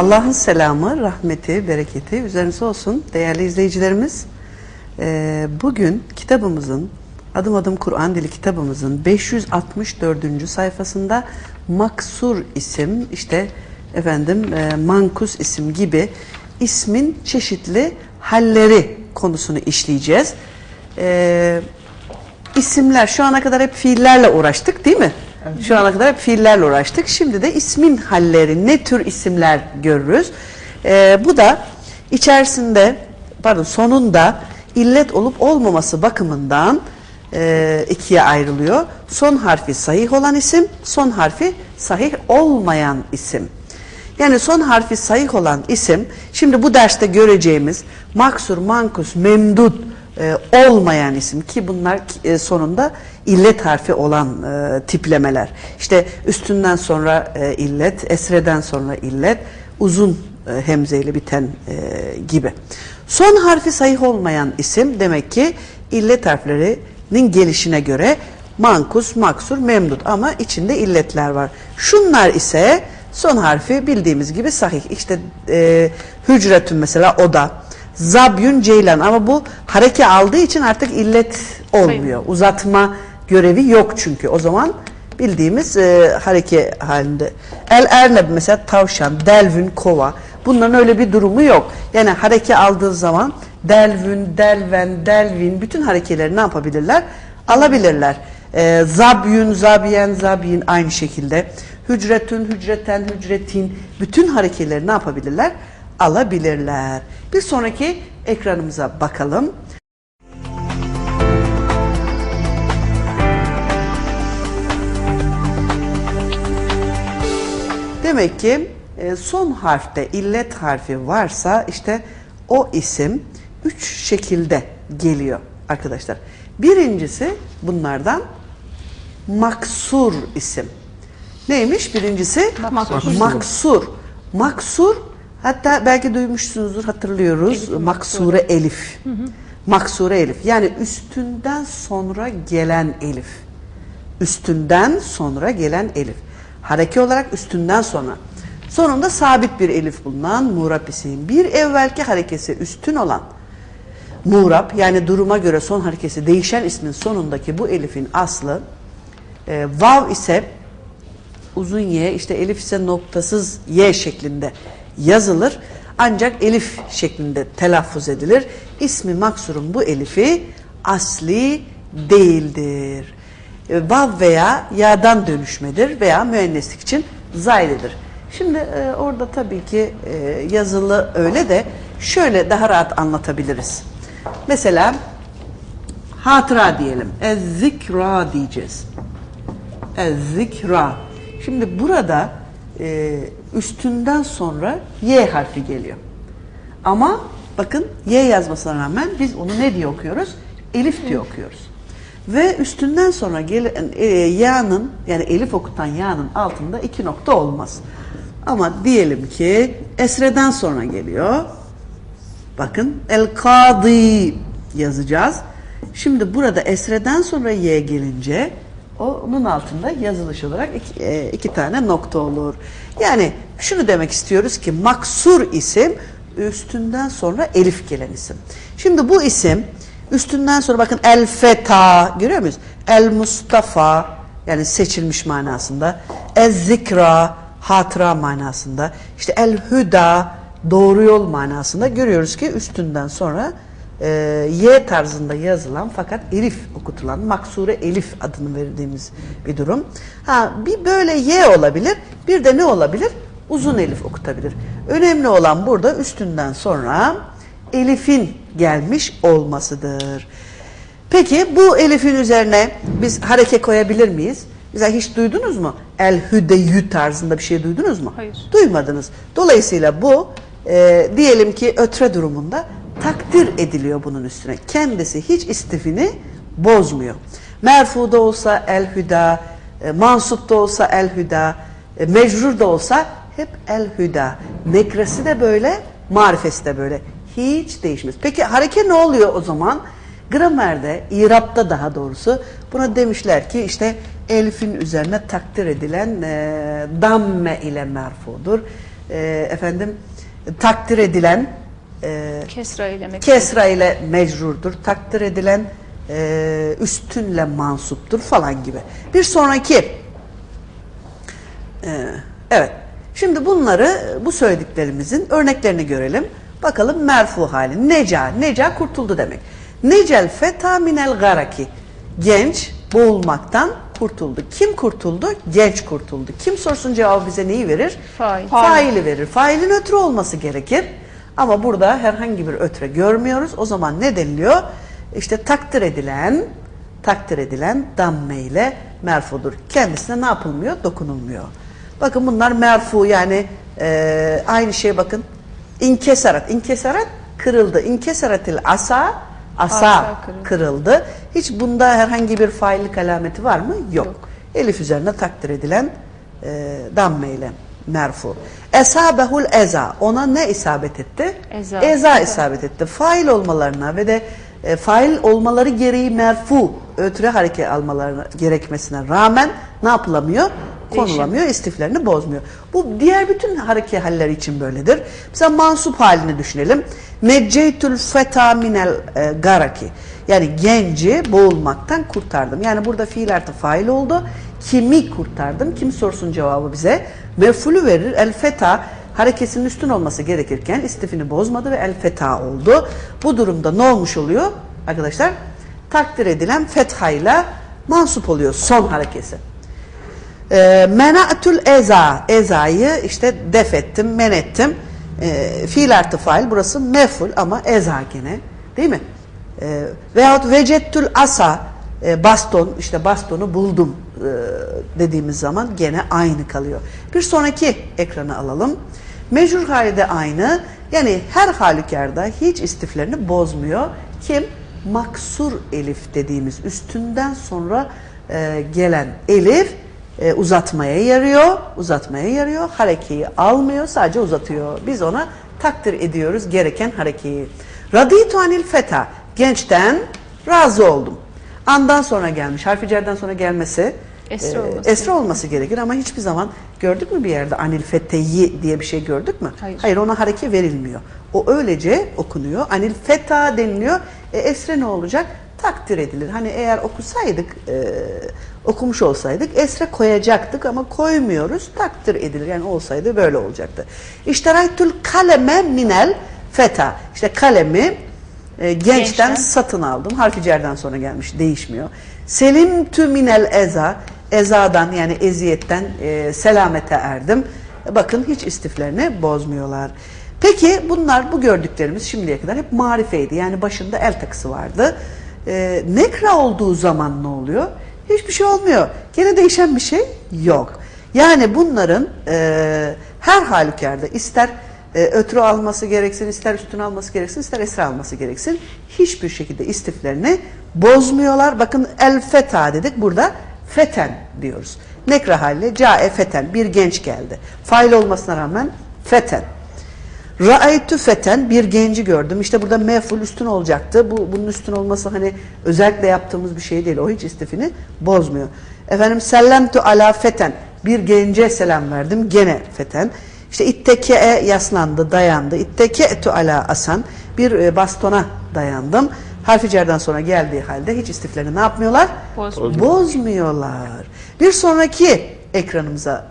Allah'ın selamı, rahmeti, bereketi üzerinize olsun değerli izleyicilerimiz. Ee, bugün kitabımızın, Adım Adım Kur'an Dili kitabımızın 564. sayfasında Maksur isim, işte efendim e, Mankus isim gibi ismin çeşitli halleri konusunu işleyeceğiz. Ee, isimler şu ana kadar hep fiillerle uğraştık değil mi? Şu ana kadar hep fiillerle uğraştık. Şimdi de ismin halleri, ne tür isimler görürüz. Ee, bu da içerisinde, pardon sonunda illet olup olmaması bakımından e, ikiye ayrılıyor. Son harfi sahih olan isim, son harfi sahih olmayan isim. Yani son harfi sahih olan isim, şimdi bu derste göreceğimiz maksur, mankus, memdud e, olmayan isim ki bunlar e, sonunda illet harfi olan e, tiplemeler. İşte üstünden sonra e, illet, esreden sonra illet, uzun e, hemzeyle biten e, gibi. Son harfi sahih olmayan isim demek ki illet harflerinin gelişine göre mankus, maksur, memdud ama içinde illetler var. Şunlar ise son harfi bildiğimiz gibi sahih. İşte e, hücretün mesela o da. Zabyun ceylan ama bu hareke aldığı için artık illet olmuyor. Uzatma görevi yok çünkü. O zaman bildiğimiz e, hareke halinde. El erneb mesela tavşan, delvün, kova. Bunların öyle bir durumu yok. Yani hareke aldığı zaman delvün, delven, delvin bütün harekeleri ne yapabilirler? Alabilirler. E, zabyün, zabiyen, zabiyin aynı şekilde. Hücretün, hücreten, hücretin bütün harekeleri ne yapabilirler? Alabilirler. Bir sonraki ekranımıza bakalım. Demek ki e, son harfte illet harfi varsa işte o isim üç şekilde geliyor arkadaşlar. Birincisi bunlardan maksur isim. Neymiş birincisi? Maksur. Maksur. Maksur hatta belki duymuşsunuzdur hatırlıyoruz. Maksure elif. Maksure elif. Yani üstünden sonra gelen elif. Üstünden sonra gelen elif. Hareke olarak üstünden sonra. Sonunda sabit bir elif bulunan muğrap isim. Bir evvelki harekesi üstün olan muğrap yani duruma göre son harekesi değişen ismin sonundaki bu elifin aslı e, vav ise uzun y işte elif ise noktasız y şeklinde yazılır. Ancak elif şeklinde telaffuz edilir. İsmi maksurun bu elifi asli değildir. E, Vav veya ya'dan dönüşmedir veya müenneslik için zaydedir. Şimdi e, orada tabii ki e, yazılı öyle de şöyle daha rahat anlatabiliriz. Mesela hatıra diyelim. Ez-zikra diyeceğiz. Ez-zikra. Şimdi burada e, üstünden sonra Y harfi geliyor. Ama bakın Y yazmasına rağmen biz onu ne diye okuyoruz? Elif diye okuyoruz. Ve üstünden sonra gelen e, ya'nın yani elif okutan ya'nın altında iki nokta olmaz. Ama diyelim ki esreden sonra geliyor. Bakın el kadi yazacağız. Şimdi burada esreden sonra y gelince onun altında yazılış olarak iki, e, iki tane nokta olur. Yani şunu demek istiyoruz ki maksur isim üstünden sonra elif gelen isim. Şimdi bu isim üstünden sonra bakın el feta görüyor muyuz? El mustafa yani seçilmiş manasında. El zikra hatıra manasında. İşte el hüda doğru yol manasında görüyoruz ki üstünden sonra e, Y tarzında yazılan fakat elif okutulan maksure elif adını verdiğimiz bir durum. Ha bir böyle Y olabilir, bir de ne olabilir? Uzun elif okutabilir. Önemli olan burada üstünden sonra elifin gelmiş olmasıdır. Peki bu elifin üzerine biz hareke koyabilir miyiz? Mesela hiç duydunuz mu? El hüdeyü tarzında bir şey duydunuz mu? Hayır. Duymadınız. Dolayısıyla bu e, diyelim ki ötre durumunda takdir ediliyor bunun üstüne. Kendisi hiç istifini bozmuyor. Merfuda olsa el hüda, e, mansupta olsa el hüda, e, mecrur da olsa hep el hüda. Nekresi de böyle, marifesi de böyle. Hiç değişmez. Peki hareke ne oluyor o zaman? Gramerde, İrab'da daha doğrusu buna demişler ki işte elifin üzerine takdir edilen e, damme ile merfudur. e, efendim takdir edilen e, Kesra ile mektup. kesra ile mecrurdur. Takdir edilen e, üstünle mansuptur falan gibi. Bir sonraki e, evet. Şimdi bunları bu söylediklerimizin örneklerini görelim. Bakalım merfu hali. Neca. Neca kurtuldu demek. Necel feta minel garaki. Genç boğulmaktan kurtuldu. Kim kurtuldu? Genç kurtuldu. Kim sorsun cevabı bize neyi verir? Fail. Faili verir. Failin ötürü olması gerekir. Ama burada herhangi bir ötre görmüyoruz. O zaman ne deniliyor? İşte takdir edilen, takdir edilen damme ile merfudur. Kendisine ne yapılmıyor? Dokunulmuyor. Bakın bunlar merfu yani e, aynı şey bakın. İnkesarat. İnkesarat kırıldı. İnkesaratil asa asa, Asa kırıldı. kırıldı. Hiç bunda herhangi bir faillik alameti var mı? Yok. Yok. Elif üzerine takdir edilen e, damme ile merfu. Esabehul eza. Ona ne isabet etti? Eza. Eza isabet etti. Fail olmalarına ve de e, fail olmaları gereği merfu ötürü hareket almalarına gerekmesine rağmen ne yapılamıyor? Konulamıyor, istiflerini bozmuyor. Bu diğer bütün hareket haller için böyledir. Mesela mansup halini düşünelim. Necceytül feta minel e, garaki. Yani genci boğulmaktan kurtardım. Yani burada fiil artı fail oldu. Kimi kurtardım? Kim sorsun cevabı bize. Mefulü verir. El feta harekesinin üstün olması gerekirken istifini bozmadı ve el feta oldu. Bu durumda ne olmuş oluyor arkadaşlar? Takdir edilen fethayla mansup oluyor son harekesi. E, mena'tül eza. Ezayı işte def ettim, men ettim. E, fiil artı fail burası meful ama eza gene. Değil mi? E, veyahut vecettül asa e, baston işte bastonu buldum e, dediğimiz zaman gene aynı kalıyor. Bir sonraki ekranı alalım. Mecrur hali de aynı. Yani her halükarda hiç istiflerini bozmuyor. Kim? Maksur elif dediğimiz üstünden sonra e, gelen elif uzatmaya yarıyor. Uzatmaya yarıyor. Harekeyi almıyor. Sadece uzatıyor. Biz ona takdir ediyoruz gereken harekeyi. Raditu anil feta. Gençten razı oldum. Andan sonra gelmiş. Harfi cerden sonra gelmesi Esra e, olması esra olması gerekir ama hiçbir zaman gördük mü bir yerde anil fetteyi diye bir şey gördük mü? Hayır. Hayır ona hareke verilmiyor. O öylece okunuyor. Anil feta deniliyor. E, esre ne olacak? Takdir edilir. Hani eğer okusaydık, e, okumuş olsaydık esre koyacaktık ama koymuyoruz. Takdir edilir. Yani olsaydı böyle olacaktı. İşteraytül kaleme minel feta. İşte kalemi e, gençten, Gençten. satın aldım. Harfi cerden sonra gelmiş. Değişmiyor. Selim tü minel eza. Ezadan yani eziyetten e, selamete erdim. Bakın hiç istiflerini bozmuyorlar. Peki bunlar bu gördüklerimiz şimdiye kadar hep marifeydi. Yani başında el takısı vardı. E, nekra olduğu zaman ne oluyor? Hiçbir şey olmuyor. Gene değişen bir şey yok. Yani bunların e, her halükarda ister e, ötürü alması gereksin, ister üstüne alması gereksin, ister esra alması gereksin. Hiçbir şekilde istiflerini bozmuyorlar. Bakın el feta dedik burada feten diyoruz. Nekra haliyle cae feten bir genç geldi. Fail olmasına rağmen feten. Ra'aytü feten bir genci gördüm. İşte burada meful üstün olacaktı. Bu bunun üstün olması hani özellikle yaptığımız bir şey değil. O hiç istifini bozmuyor. Efendim sellemtu ala feten bir gence selam verdim. Gene feten. İşte itteke'e yaslandı, dayandı. İtteke'tu ala asan bir e, bastona dayandım. Harfi cerden sonra geldiği halde hiç istiflerini ne yapmıyorlar? Bozmuyor. Bozmuyorlar. Bir sonraki ekranımıza